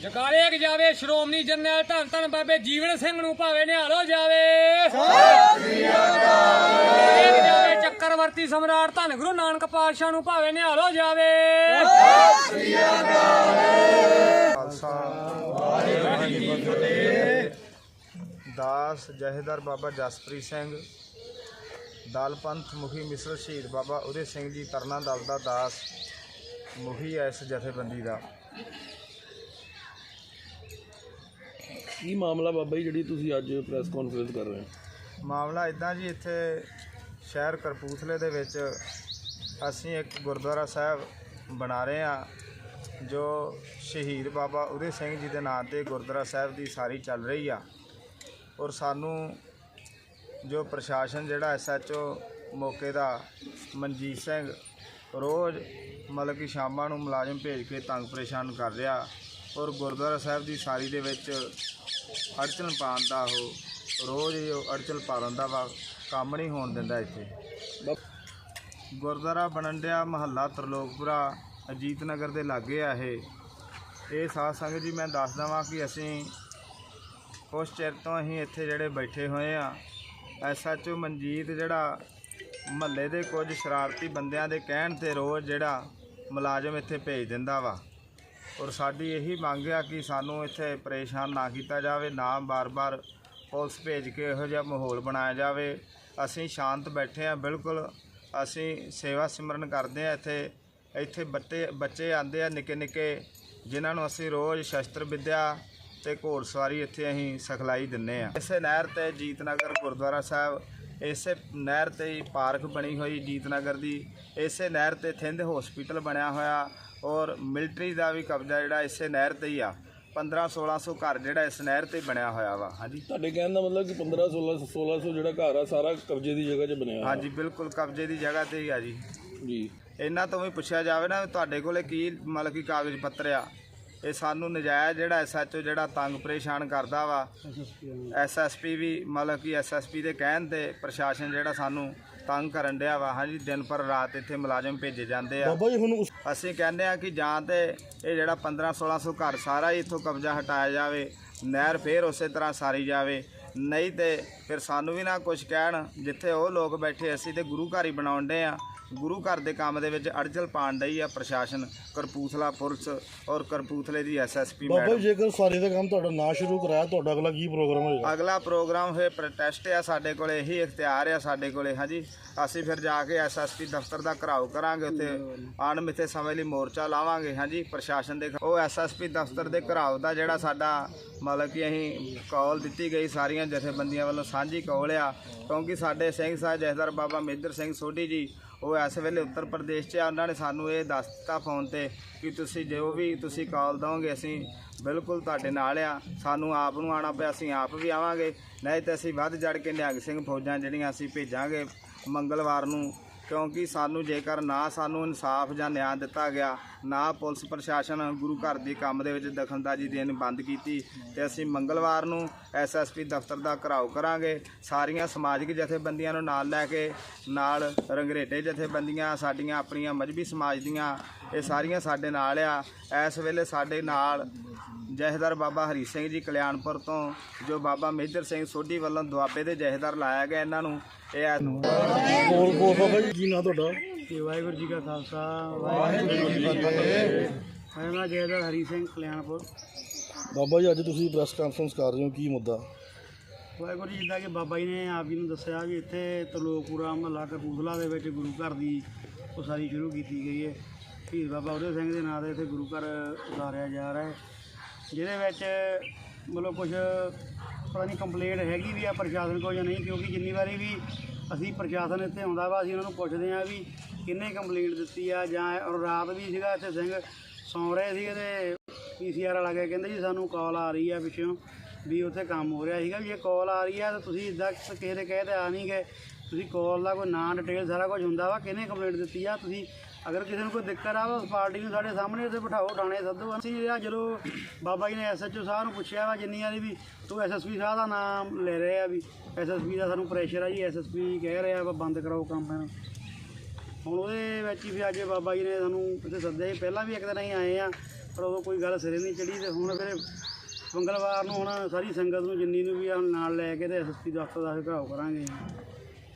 ਜਕਾਰੇ ਜਾਵੇ, ਸ਼੍ਰੋਮਣੀ ਜਰਨੈਲ ਧੰਨ ਧੰਨ ਬਾਬੇ ਜੀਵਨ ਸਿੰਘ ਨੂੰ ਭਾਵੇਂ ਨਿਹਾਲੋ ਜਾਵੇ। ਇੱਕ ਜਾਵੇ ਚੱਕਰਵਰਤੀ ਸਮਰਾਟ ਧੰਨ ਗੁਰੂ ਨਾਨਕ ਪਾਤਸ਼ਾਹ ਨੂੰ ਭਾਵੇਂ ਨਿਹਾਲੋ ਜਾਵੇ। ਖਾਲਸਾ, ਵਾਹਿਗੁਰੂ ਜੀ ਕੀ ਫਤਿਹ। ਦਾਸ ਜਹੇਦਾਰ ਬਾਬਾ ਜਸਪ੍ਰੀਤ ਸਿੰਘ, ਦਲ ਪੰਥ ਮੁਖੀ ਮਿਸਰ ਸ਼ਹੀਦ ਬਾਬਾ ਉਦੇ ਸਿੰਘ ਜੀ, ਤਰਨਾ ਦਲ ਦਾ ਦਾਸ, ਮੁਖੀ ਹੈ ਇਸ ਜਥੇਬੰਦੀ ਦਾ। ਕੀ ਮਾਮਲਾ ਬਾਬਾ ਜੀ, ਜਿਹੜੀ ਤੁਸੀਂ ਅੱਜ ਪ੍ਰੈਸ ਕਾਨਫਰੰਸ ਕਰ ਰਹੇ ਹੋ? ਮਾਮਲਾ ਇਦਾਂ ਜੀ, ਇੱਥੇ ਸ਼ਹਿਰ ਕਰਪੂਥਲੇ ਦੇ ਵਿੱਚ ਅਸੀਂ ਇੱਕ ਗੁਰਦੁਆਰਾ ਸਾਹਿਬ ਬਣਾ ਰਹੇ ਹਾਂ, ਜੋ ਸ਼ਹੀਦ ਬਾਬਾ ਉਦੇ ਸਿੰਘ ਜੀ ਦੇ ਨਾਂ ਤੇ ਗੁਰਦੁਆਰਾ ਸਾਹਿਬ ਦੀ ਸਾਰੀ ਚੱਲ ਰਹੀ ਆ। ਔਰ ਸਾਨੂੰ ਜੋ ਪ੍ਰਸ਼ਾਸਨ ਜਿਹੜਾ ਐਸਐਚਓ ਮੌਕੇ ਦਾ ਮਨਜੀਤ ਸਿੰਘ ਰੋਜ਼ ਮਤਲਬ ਕਿ ਸ਼ਾਮਾਂ ਨੂੰ ਮੁਲਾਜ਼ਮ ਭੇਜ ਕੇ ਤੰਗ ਪਰੇਸ਼ਾਨ ਕਰ ਰਿਹਾ। ਔਰ ਗੁਰਦੁਆਰਾ ਸਾਹਿਬ ਦੀ ਸਾਰੀ ਦੇ ਵਿੱਚ ਅੜਚਨ ਪਾਉਣ ਦਾ ਉਹ, ਰੋਜ਼ ਹੀ ਉਹ ਅੜਚਨ ਪਾਉਣ ਦਾ ਵਾ, ਕੰਮ ਨਹੀਂ ਹੋਣ ਦਿੰਦਾ ਇੱਥੇ। ਗੁਰਦੁਆਰਾ ਬਣੰਡਿਆ ਮਹੱਲਾ ਤਰਲੋਕਪੁਰਾ, ਅਜੀਤ ਨਗਰ ਦੇ ਲਾਗੇ ਆ ਇਹ। ਇਹ ਸਾਧ ਸੰਗਤ ਜੀ, ਮੈਂ ਦੱਸਦਾ ਵਾਂ ਕਿ ਅਸੀਂ ਕੁਛ ਚਿਰ ਤੋਂ ਅਸੀਂ ਇੱਥੇ ਜਿਹੜੇ ਬੈਠੇ ਹੋਏ ਆ। ਐਸਐਚਓ ਮਨਜੀਤ ਜਿਹੜਾ ਮਹੱਲੇ ਦੇ ਕੁਝ ਸ਼ਰਾਰਤੀ ਬੰਦਿਆਂ ਦੇ ਕਹਿਣ ਤੇ ਰੋਜ਼ ਜਿਹੜਾ ਮੁਲਾਜ਼ਮ ਇੱਥੇ ਭੇਜ ਦਿੰਦਾ ਵਾ। ਔਰ ਸਾਡੀ ਇਹੀ ਮੰਗ ਆ ਕਿ ਸਾਨੂੰ ਇੱਥੇ ਪਰੇਸ਼ਾਨ ਨਾ ਕੀਤਾ ਜਾਵੇ, ਨਾ ਬਾਰ-ਬਾਰ ਪੁਲਿਸ ਭੇਜ ਕੇ ਇਹੋ ਜਿਹਾ ਮਾਹੌਲ ਬਣਾਇਆ ਜਾਵੇ। ਅਸੀਂ ਸ਼ਾਂਤ ਬੈਠੇ ਆ ਬਿਲਕੁਲ। ਅਸੀਂ ਸੇਵਾ ਸਿਮਰਨ ਕਰਦੇ ਆ ਇੱਥੇ। ਇੱਥੇ ਬੱਤੇ, ਬੱਚੇ ਆਂਦੇ ਆ ਨਿੱਕੇ ਨਿੱਕੇ ਜਿਨ੍ਹਾਂ ਨੂੰ ਅਸੀਂ ਰੋਜ਼ ਸ਼ਸਤਰ ਵਿੱਦਿਆ ਤੇ ਘੋੜਸਵਾਰੀ ਇੱਥੇ ਅਸੀਂ ਸਿਖਲਾਈ ਦਿੰਨੇ ਆ ਇਸੇ ਨਹਿਰ ਤੇ ਜੀਤਨਗਰ ਗੁਰਦੁਆਰਾ ਸਾਹਿਬ, ਇਸੇ ਨਹਿਰ ਤੇ ਪਾਰਕ ਬਣੀ ਹੋਈ ਜੀਤਨਗਰ ਦੀ। ਇਸੇ ਨਹਿਰ ਤੇ ਥਿੰਦ ਹਸਪੀਟਲ ਬਣਿਆ ਹੋਇਆ। ਔਰ ਮਿਲਟਰੀ ਦਾ ਵੀ ਕਬਜ਼ਾ ਜਿਹੜਾ ਇਸੇ ਨਹਿਰ ਤੇ ਹੀ ਆ। 15 1600 ਘਰ ਜਿਹੜਾ ਇਸ ਨਹਿਰ ਤੇ ਬਣਿਆ ਹੋਇਆ ਵਾ। ਹਾਂਜੀ। ਤੁਹਾਡੇ ਕਹਿਣ ਦਾ ਮਤਲਬ ਕਿ 15 16 1600 ਜਿਹੜਾ ਘਰ ਆ ਸਾਰਾ ਕਬਜ਼ੇ ਦੀ ਜਗ੍ਹਾ 'ਚ ਬਣਿਆ ਹੋਇਆ। ਹਾਂਜੀ ਬਿਲਕੁਲ ਕਬਜ਼ੇ ਦੀ ਜਗ੍ਹਾ ਤੇ ਹੀ ਆ ਜੀ। ਜੀ। ਇਹਨਾਂ ਤੋਂ ਵੀ ਪੁੱਛਿਆ ਜਾਵੇ ਨਾ ਵੀ ਤੁਹਾਡੇ ਕੋਲੇ ਕੀ ਮਤਲਬ ਕਿ ਕਾਗਜ਼ ਪੱਤਰ ਆ? ਇਹ ਸਾਨੂੰ ਨਜਾਇਜ਼ ਜਿਹੜਾ ਐਸਐਚਓ ਜਿਹੜਾ ਤੰਗ ਪਰੇਸ਼ਾਨ ਕਰਦਾ ਵਾ। ਐਸਐਸਪੀ ਵੀ ਮਤਲਬ ਕਿ ਐਸਐਸਪੀ ਦੇ ਕਹਿਣ ਤੇ ਪ੍ਰਸ਼ਾਸਨ ਜਿਹੜਾ ਸਾਨੂੰ ਤੰਗ ਕਰਨ ਡਿਆ ਵਾ। ਹਾਂਜੀ ਦਿਨ ਪਰ ਰਾਤ ਇੱਥੇ ਮੁਲਾਜ਼ਮ ਭੇਜੇ ਜਾਂਦੇ ਆ। ਬਾਬਾ ਜੀ ਹੁਣ ਉਸ ਅਸੀਂ ਕਹਿੰਦੇ ਆ ਕਿ ਜਾਂ ਤੇ ਇਹ ਜਿਹੜਾ 15 1600 ਘਰ ਸਾਰਾ ਹੀ ਇੱਥੋਂ ਕਬਜ਼ਾ ਹਟਾਇਆ ਜਾਵੇ ਨਹਿਰ ਫੇਰ ਉਸੇ ਤਰ੍ਹਾਂ ਸਾਰੀ ਜਾਵੇ। ਨਹੀਂ ਤੇ ਫਿਰ ਸਾਨੂੰ ਵੀ ਨਾ ਕੁਝ ਕਹਿਣ ਜਿੱਥੇ ਉਹ ਲੋਕ ਬੈਠੇ ਅਸੀਂ ਤੇ ਗੁਰੂ ਘਰ ਹੀ ਬਣਾਉਣ ਦੇ ਆ। ਗੁਰੂ ਘਰ ਦੇ ਕੰਮ ਦੇ ਵਿੱਚ ਅੜਚਲ ਪਾਣ ਡਈ ਆ ਪ੍ਰਸ਼ਾਸਨ ਕਰਪੂਥਲਾ ਪੁਲਿਸ ਔਰ ਕਰਪੂਥਲੇ ਦੀ ਐਸਐਸਪੀ ਬਾਬਾ ਮੈਡਮ। ਜੀ ਜੇਕਰ ਸਾਰੇ ਦਾ ਕੰਮ ਤੁਹਾਡਾ ਨਾ ਸ਼ੁਰੂ ਕਰਾਇਆ ਤੁਹਾਡਾ ਅਗਲਾ ਕੀ ਪ੍ਰੋਗਰਾਮ ਹੋਏਗਾ? ਅਗਲਾ ਪ੍ਰੋਗਰਾਮ ਹੋਏ ਪ੍ਰੋਟੈਸਟ ਆ ਸਾਡੇ ਕੋਲੇ ਇਹੀ ਇਖਤਿਆਰ ਆ ਸਾਡੇ ਕੋਲੇ ਹਾਂਜੀ। ਅਸੀਂ ਫਿਰ ਜਾ ਕੇ ਐਸਐਸਪੀ ਦਫ਼ਤਰ ਦਾ ਘਰਾਓ ਕਰਾਂਗੇ ਉੱਥੇ ਅਣਮਿੱਥੇ ਸਮੇਂ ਲਈ ਮੋਰਚਾ ਲਾਵਾਂਗੇ ਹਾਂਜੀ। ਪ੍ਰਸ਼ਾਸਨ ਦੇ ਉਹ ਐਸਐਸਪੀ ਦਫ਼ਤਰ ਦੇ ਘਰਾਓ ਦਾ ਜਿਹੜਾ ਸਾਡਾ ਮਤਲਬ ਕਿ ਅਸੀਂ ਕਾਲ ਦਿੱਤੀ ਗਈ ਸਾਰੀਆਂ ਜਥੇਬੰਦੀਆਂ ਵੱਲੋਂ ਸਾਂਝੀ ਕਾਲ ਆ। ਕਿਉਂਕਿ ਸਾਡੇ ਸਿੰਘ ਸਾਹਿਬ ਜਥੇਦਾਰ ਬਾਬਾ ਮੇਦਰ ਸਿੰਘ ਸੋਢੀ ਜੀ ਉਹ ਇਸ ਵੇਲੇ ਉੱਤਰ ਪ੍ਰਦੇਸ਼ 'ਚ ਆ। ਉਹਨਾਂ ਨੇ ਸਾਨੂੰ ਇਹ ਦੱਸ ਦਿੱਤਾ ਫੋਨ ਤੇ ਕਿ ਤੁਸੀਂ ਜੋ ਵੀ ਤੁਸੀਂ ਕਾਲ ਦਵੋਗੇ, ਅਸੀਂ ਬਿਲਕੁਲ ਤੁਹਾਡੇ ਨਾਲ ਆ। ਸਾਨੂੰ ਆਪ ਨੂੰ ਆਣਾ ਪਿਆ, ਅਸੀਂ ਆਪ ਵੀ ਆਵਾਂਗੇ। ਨਹੀਂ ਤਾਂ ਅਸੀਂ ਵੱਧ ਜੜ ਕੇ ਨਿਹੰਗ ਸਿੰਘ ਫੌਜਾਂ ਜਿਹੜੀਆਂ ਅਸੀਂ ਭੇਜਾਂਗੇ, ਮੰਗਲਵਾਰ ਨੂੰ ਕਿਉਂਕਿ ਸਾਨੂੰ ਜੇਕਰ ਨਾ ਸਾਨੂੰ ਇਨਸਾਫ ਜਾਂ ਨਿਆਂ ਦਿੱਤਾ ਗਿਆ, ਨਾ ਪੁਲਿਸ ਪ੍ਰਸ਼ਾਸਨ ਗੁਰੂ ਘਰ ਦੇ ਕੰਮ ਦੇ ਵਿੱਚ ਦਖਲਅੰਦਾਜ਼ੀ ਦੇਣ ਬੰਦ ਕੀਤੀ ਤੇ ਅਸੀਂ ਮੰਗਲਵਾਰ ਨੂੰ ਐਸਐਸਪੀ ਦਫ਼ਤਰ ਦਾ ਘਰਾਓ ਕਰਾਂਗੇ। ਸਾਰੀਆਂ ਸਮਾਜਿਕ ਜਥੇਬੰਦੀਆਂ ਨੂੰ ਨਾਲ ਲੈ ਕੇ, ਨਾਲ ਰੰਗਰੇਟੇ ਜਥੇਬੰਦੀਆਂ, ਸਾਡੀਆਂ ਆਪਣੀਆਂ ਮਜਬੀ ਸਮਾਜ ਦੀਆਂ, ਇਹ ਸਾਰੀਆਂ ਸਾਡੇ ਨਾਲ ਆ। ਇਸ ਵੇਲੇ ਸਾਡੇ ਨਾਲ ਜਹੇਦਾਰ ਬਾਬਾ ਹਰੀ ਸਿੰਘ ਜੀ ਕਲਿਆਣਪੁਰ ਤੋਂ ਜੋ ਬਾਬਾ ਮੇਜਰ ਸਿੰਘ ਸੋਢੀ ਵੱਲੋਂ ਦੁਆਬੇ ਦੇ ਜਹੇਦਾਰ ਲਾਇਆ ਗਿਆ ਇਹਨਾਂ ਨੂੰ ਇਹ ਐ- ਬੋਲ ਬੋਲ ਬਾਬਾ ਜੀ ਕੀ ਨਾਂ ਤੁਹਾਡਾ ਤੇ ਵਾਹਿਗੁਰੂ ਜੀ ਕਾ ਖਾਲਸਾ ਵਾਹਿਗੁਰੂ ਜੀ ਕੀ ਫਤਿਹ। ਮੇਰਾ ਨਾਮ ਜੈਦਰ ਹਰੀ ਸਿੰਘ ਕਲਿਆਣਪੁਰ। ਬਾਬਾ ਜੀ ਅੱਜ ਤੁਸੀਂ ਪ੍ਰੈਸ ਕਾਨਫਰੰਸ ਕਰ ਰਹੇ ਹੋ ਕੀ ਮੁੱਦਾ? ਵਾਹਿਗੁਰੂ ਜੀ ਜਿੱਦਾਂ ਕਿ ਬਾਬਾ ਜੀ ਨੇ ਆਪ ਜੀ ਨੂੰ ਦੱਸਿਆ ਵੀ ਇੱਥੇ ਤਲੋਕਪੁਰਾ ਮਹੱਲਾ ਕਪੂਰਥਲਾ ਦੇ ਵਿੱਚ ਗੁਰੂ ਘਰ ਦੀ ਉਸਾਰੀ ਸ਼ੁਰੂ ਕੀਤੀ ਗਈ ਹੈ। ਸ਼ਹੀਦ ਬਾਬਾ ਉਹਦੇ ਸਿੰਘ ਦੇ ਨਾਂ ਤੇ ਇੱਥੇ ਗੁਰੂ ਘਰ ਉਸਾਰਿਆ ਜਾ ਰਿਹਾ ਹੈ। ਜਿਹਦੇ ਵਿੱਚ ਮਤਲਬ ਕੁਝ ਪਤਾ ਨਹੀਂ ਕੰਪਲੇਂਟ ਹੈਗੀ ਵੀ ਆ ਪ੍ਰਸ਼ਾਸਨ ਕੋਲ ਜਾਂ ਨਹੀਂ, ਕਿਉਂਕਿ ਜਿੰਨੀ ਵਾਰੀ ਵੀ ਅਸੀਂ ਪ੍ਰਸ਼ਾਸਨ ਇੱਥੇ ਆਉਂਦਾ ਵਾ, ਅਸੀਂ ਉਹਨਾਂ ਨੂੰ ਪੁੱਛਦੇ ਆ ਵੀ ਕਿੰਨੇ ਕੰਪਲੇਂਟ ਦਿੱਤੀ ਆ, ਜਾਂ ਰਾਤ ਵੀ ਸੀਗਾ ਇੱਥੇ ਸਿੰਘ ਸੌਂ ਰਹੇ ਸੀ ਤੇ ਪੀਸੀਆਰ ਵਾਲਾ ਗਿਆ ਕਹਿੰਦੇ ਜੀ ਸਾਨੂੰ ਕਾਲ ਆ ਰਹੀ ਆ ਪਿੱਛੋਂ ਵੀ ਉੱਥੇ ਕੰਮ ਹੋ ਰਿਹਾ ਸੀਗਾ, ਵੀ ਜੇ ਕਾਲ ਆ ਰਹੀ ਆ ਤਾਂ ਤੁਸੀਂ ਇਦਾਂ ਕਿਸੇ ਦੇ ਕਹੇ ਤੇ ਆ ਨਹੀਂ ਗਏ। ਤੁਸੀਂ ਕਾਲ ਦਾ ਕੋਈ ਨਾਂ ਡਿਟੇਲ ਸਾਰਾ ਕੁਝ ਹੁੰਦਾ ਵਾ, ਕਿਹਨੇ ਕੰਪਲੇਂਟ ਦਿੱਤੀ ਆ, ਤੁਸੀਂ ਅਗਰ ਕਿਸੇ ਨੂੰ ਕੋਈ ਦਿੱਕਤ ਆ ਉਸ ਪਾਰਟੀ ਨੂੰ ਸਾਡੇ ਸਾਹਮਣੇ ਉੱਥੇ ਬਿਠਾਓ, ਥਾਣੇ ਸੱਦੋ। ਅਸੀਂ ਆ, ਜਦੋਂ ਬਾਬਾ ਜੀ ਨੇ ਐਸਐਚਓ ਸਾਹਿਬ ਨੂੰ ਪੁੱਛਿਆ ਵਾ ਜਿੰਨੀਆਂ ਦੀ ਵੀ, ਤੂੰ ਐਸਐਸਪੀ ਸਾਹਿਬ ਦਾ ਨਾਮ ਲੈ ਰਹੇ ਆ ਵੀ ਐਸਐਸਪੀ ਦਾ ਸਾਨੂੰ ਪ੍ਰੈਸ਼ਰ ਆ ਜੀ ਐਸਐਸਪੀ ਕਹਿ ਰਿਹਾ ਵਾ, ਬੰਦ ਕਰਾਓ ਕੰਮ ਇਹਨਾਂ ਹੁਣ ਉਹਦੇ ਵਿੱਚ ਹੀ ਫਿਰ ਅੱਜ ਬਾਬਾ ਜੀ ਨੇ ਸਾਨੂੰ ਇੱਥੇ ਸੱਦਿਆ ਸੀ, ਪਹਿਲਾਂ ਵੀ ਇੱਕ ਦਿਨ ਅਸੀਂ ਆਏ ਆ, ਪਰ ਉਦੋਂ ਕੋਈ ਗੱਲ ਸਿਰੇ ਨਹੀਂ ਚੜੀ ਤੇ ਹੁਣ ਫਿਰ ਮੰਗਲਵਾਰ ਨੂੰ ਹੁਣ ਸਾਰੀ ਸੰਗਤ ਨੂੰ ਜਿੰਨੀ ਨੂੰ ਵੀ ਨਾਲ ਲੈ ਕੇ ਤੇ ਐਸਐਸਪੀ ਦਫ਼ਤਰ ਦਾ ਘਰਾਓ ਕਰਾਂਗੇ।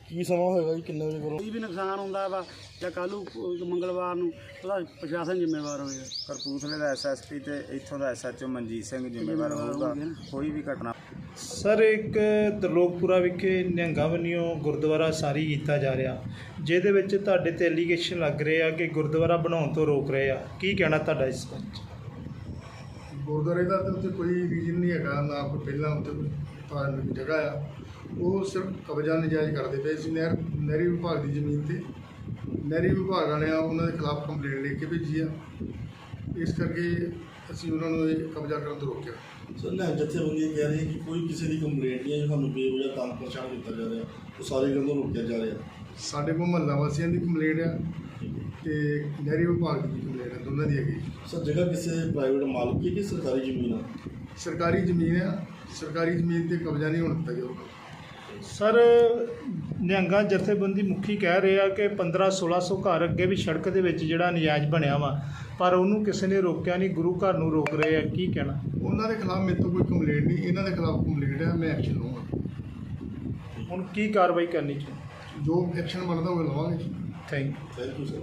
ਕੀ ਸਮਾਂ ਹੋਏਗਾ ਜੀ ਕਿੰਨੇ ਵਜੇ ਕਰੋ? ਕੋਈ ਵੀ ਨੁਕਸਾਨ ਹੁੰਦਾ ਵਾ ਜਾਂ ਕੱਲ੍ਹ ਨੂੰ ਮੰਗਲਵਾਰ ਨੂੰ ਉਹਦਾ ਪ੍ਰਸ਼ਾਸਨ ਜ਼ਿੰਮੇਵਾਰ ਹੋਏਗਾ। ਕਰਪੂਥਲੇ ਦਾ ਐਸਐਸਪੀ ਤੇ ਇੱਥੋਂ ਦਾ ਐਸਐਚਓ ਮਨਜੀਤ ਸਿੰਘ ਜ਼ਿੰਮੇਵਾਰ ਹੋਊਗਾ। ਕੋਈ ਵੀ ਘਟਨਾ ਸਰ ਇੱਕ ਤਰਲੋਕਪੁਰਾ ਵਿਖੇ ਨਿਹੰਗਾਂ ਵੱਲੋਂ ਗੁਰਦੁਆਰਾ ਸਾਰੀ ਕੀਤਾ ਜਾ ਰਿਹਾ। ਜਿਹਦੇ ਵਿੱਚ ਤੁਹਾਡੇ ਤੇ ਐਲੀਗੇਸ਼ਨ ਲੱਗ ਰਹੇ ਆ ਕਿ ਗੁਰਦੁਆਰਾ ਬਣਾਉਣ ਤੋਂ ਰੋਕ ਰਹੇ ਆ। ਕੀ ਕਹਿਣਾ ਤੁਹਾਡਾ ਇਸ ਵਿੱਚ ਗੁਰਦੁਆਰੇ ਦਾ ਤਾਂ ਉੱਥੇ ਕੋਈ ਰੀਜਨ ਨਹੀਂ ਹੈਗਾ ਨਾ ਕੋਈ ਪਹਿਲਾਂ ਉੱਥੇ ਕੋਈ ਜਗ੍ਹਾ ਆ। ਉਹ ਸਿਰਫ ਕਬਜ਼ਾ ਨਜਾਇਜ਼ ਕਰਦੇ ਪਏ ਸੀ। ਨਹਿਰ ਨਹਿਰੀ ਵਿਭਾਗ ਦੀ ਜ਼ਮੀਨ ਤੇ। ਨਹਿਰੀ ਵਿਭਾਗ ਵਾਲਿਆਂ ਉਹਨਾਂ ਦੇ ਖਿਲਾਫ ਕੰਪਲੇਂਟ ਲਿਖ ਕੇ ਭੇਜੀ ਆ। ਇਸ ਕਰਕੇ ਅਸੀਂ ਉਹਨਾਂ ਨੂੰ ਇਹ ਕਬਜ਼ਾ ਕਰਨ ਤੋਂ ਰੋਕਿਆ। ਸਰ ਨਾ ਜਥੇਬੰਦੀ ਕਹਿ ਰਹੀ ਕਿ ਕੋਈ ਕਿਸੇ ਦੀ ਕੰਪਲੇਂਟ ਨਹੀਂ ਹੈ ਸਾਨੂੰ ਬੇਵਜ੍ਹਾ ਤੰਗ ਪਰੇਸ਼ਾਨ ਕੀਤਾ ਜਾ ਰਿਹਾ। ਉਹ ਸਾਰੇ ਗੱਲੋਂ ਰੋਕਿਆ ਜਾ ਰਿਹਾ। ਸਾਡੇ ਕੋਲ ਮਹੱਲਾ ਵਾਸੀਆਂ ਦੀ ਕੰਪਲੇਂਟ ਆ ਤੇ ਨਹਿਰੀ ਵਿਭਾਗ ਦੀ ਕੰਪਲੇਂਟ ਆ ਦੋਨਾਂ ਦੀ ਹੈਗੀ। ਸਰ ਜਗ੍ਹਾ ਕਿਸੇ ਪ੍ਰਾਈਵੇਟ ਮਾਲਕੀ ਕਿ ਸਰਕਾਰੀ ਜ਼ਮੀਨ ਆ? ਸਰਕਾਰੀ ਜ਼ਮੀਨ ਆ। ਸਰਕਾਰੀ ਜ਼ਮੀਨ ਤੇ ਕਬਜ਼ਾ ਨਹੀਂ ਹੋਣ ਦਿੱਤਾ ਜਾਊਗਾ ਸਰ ਨਿਹੰਗਾਂ ਜਥੇਬੰਦੀ ਮੁਖੀ ਕਹਿ ਰਹੇ ਆ ਕਿ 15 1600 ਘਰ ਅੱਗੇ ਵੀ ਸੜਕ ਦੇ ਵਿੱਚ ਜਿਹੜਾ ਨਜਾਇਜ਼ ਬਣਿਆ ਵਾ ਪਰ ਉਹਨੂੰ ਕਿਸੇ ਨੇ ਰੋਕਿਆ ਨਹੀਂ ਗੁਰੂ ਘਰ ਨੂੰ ਰੋਕ ਰਹੇ ਆ ਕੀ ਕਹਿਣਾ? ਉਹਨਾਂ ਦੇ ਖਿਲਾਫ ਮੇਰੇ ਤੋਂ ਕੋਈ ਕੰਪਲੇਂਟ ਨਹੀਂ ਇਹਨਾਂ ਦੇ ਖਿਲਾਫ ਕੰਪਲੇਂਟ ਹੈ ਮੈਂ ਐਕਸ਼ਨ ਲਵਾਂਗਾ। ਹੁਣ ਕੀ ਕਾਰਵਾਈ ਕਰਨੀ ਚਾਹੀਦੀ? ਜੋ ਐਕਸ਼ਨ ਬਣਦਾ ਉਹ ਲਵਾਂਗੇ। Thank you thank you sir